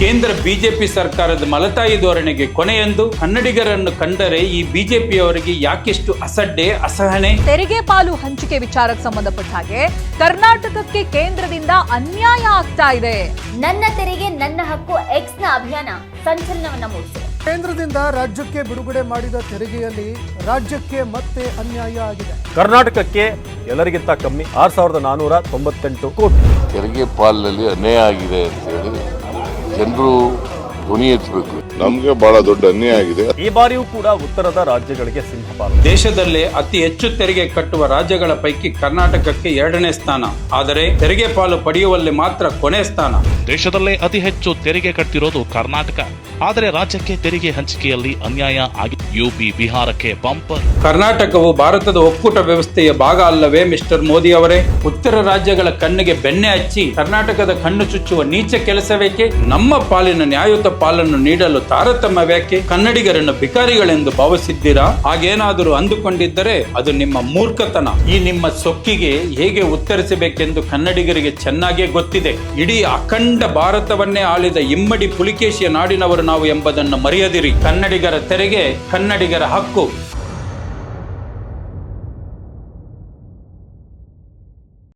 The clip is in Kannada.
ಕೇಂದ್ರ ಬಿಜೆಪಿ ಸರ್ಕಾರದ ಮಲತಾಯಿ ಧೋರಣೆಗೆ ಕೊನೆಯೆಂದು ಕನ್ನಡಿಗರನ್ನು ಕಂಡರೆ ಈ ಬಿಜೆಪಿಯವರಿಗೆ ಯಾಕೆಷ್ಟು ಅಸಡ್ಡೆ ಅಸಹನೆ? ತೆರಿಗೆ ಪಾಲು ಹಂಚಿಕೆ ವಿಚಾರಕ್ಕೆ ಸಂಬಂಧಪಟ್ಟ ಹಾಗೆ ಕರ್ನಾಟಕಕ್ಕೆ ಕೇಂದ್ರದಿಂದ ಅನ್ಯಾಯ ಆಗ್ತಾ ಇದೆ. ನನ್ನ ತೆರಿಗೆ ನನ್ನ ಹಕ್ಕು ಎಕ್ಸ್ನ ಅಭಿಯಾನ ಸಂಚಲನವನ್ನ ಮೂಡಿಸಿದೆ. ಕೇಂದ್ರದಿಂದ ರಾಜ್ಯಕ್ಕೆ ಬಿಡುಗಡೆ ಮಾಡಿದ ತೆರಿಗೆಯಲ್ಲಿ ರಾಜ್ಯಕ್ಕೆ ಮತ್ತೆ ಅನ್ಯಾಯ ಆಗಿದೆ. ಕರ್ನಾಟಕಕ್ಕೆ ಎಲ್ಲರಿಗಿಂತ ಕಮ್ಮಿ ಆರ್ ಸಾವಿರದ ನಾನೂರ ತೊಂಬತ್ತೆಂಟು ಕೋಟಿ. ತೆರಿಗೆ ಪಾಲಿನಲ್ಲಿ ಅನ್ಯಾಯ ಆಗಿದೆ ಅಂತೇಳಿ ಜನರು ಧ್ವನಿ ಎತ್ತಬೇಕು ನಮ್ಗೆ ಬಹಳ ದೊಡ್ಡ ಅನ್ಯಾಯ ಆಗಿದೆ. ಈ ಬಾರಿಯೂ ಕೂಡ ಉತ್ತರದ ರಾಜ್ಯಗಳಿಗೆ ಸಿಂಹಪಾಲು ದೇಶದಲ್ಲೇ ಅತಿ ಹೆಚ್ಚು ತೆರಿಗೆ ಕಟ್ಟುವ ರಾಜ್ಯಗಳ ಪೈಕಿ ಕರ್ನಾಟಕಕ್ಕೆ ಎರಡನೇ ಸ್ಥಾನ. ಆದರೆ ತೆರಿಗೆ ಪಾಲು ಪಡೆಯುವಲ್ಲಿ ಮಾತ್ರ ಕೊನೆ ಸ್ಥಾನ. ದೇಶದಲ್ಲೇ ಅತಿ ಹೆಚ್ಚು ತೆರಿಗೆ ಕಟ್ಟಿರೋದು ಕರ್ನಾಟಕ. ಆದರೆ ರಾಜ್ಯಕ್ಕೆ ತೆರಿಗೆ ಹಂಚಿಕೆಯಲ್ಲಿ ಅನ್ಯಾಯ ಆಗಿ ಯುಪಿ ಬಿಹಾರಕ್ಕೆ ಬಂಪರ್. ಕರ್ನಾಟಕವು ಭಾರತದ ಒಕ್ಕೂಟ ವ್ಯವಸ್ಥೆಯ ಭಾಗ ಅಲ್ಲವೇ, ಮಿಸ್ಟರ್ ಮೋದಿ ಅವರೇ? ಉತ್ತರ ರಾಜ್ಯಗಳ ಕಣ್ಣಿಗೆ ಬೆಣ್ಣೆ ಹಚ್ಚಿ ಕರ್ನಾಟಕದ ಕಣ್ಣು ಚುಚ್ಚುವ ನೀಚ ಕೆಲಸವೇಕೆ? ನಮ್ಮ ಪಾಲಿನ ನ್ಯಾಯಯುತ ಪಾಲನ್ನು ನೀಡಲು ತಾರತಮ್ಯವೇಕೆ ಕನ್ನಡಿಗರನ್ನು ಭಿಕಾರಿಗಳೆಂದು ಭಾವಿಸಿದ್ದೀರಾ? ಹಾಗೇನಾದರೂ ಅಂದುಕೊಂಡಿದ್ದರೆ ಅದು ನಿಮ್ಮ ಮೂರ್ಖತನ. ಈ ನಿಮ್ಮ ಸೊಕ್ಕಿಗೆ ಹೇಗೆ ಉತ್ತರಿಸಬೇಕೆಂದು ಕನ್ನಡಿಗರಿಗೆ ಚೆನ್ನಾಗೇ ಗೊತ್ತಿದೆ. ಇಡೀ ಅಖಂಡ ಭಾರತವನ್ನೇ ಆಳಿದ ಇಮ್ಮಡಿ ಪುಲಿಕೇಶಿಯ ನಾಡಿನವರು ನಾವು ಎಂಬುದನ್ನು ಮರೆಯದಿರಿ. ಕನ್ನಡಿಗರ ತೆರಿಗೆ ಕನ್ನಡಿಗರ ಹಕ್ಕು.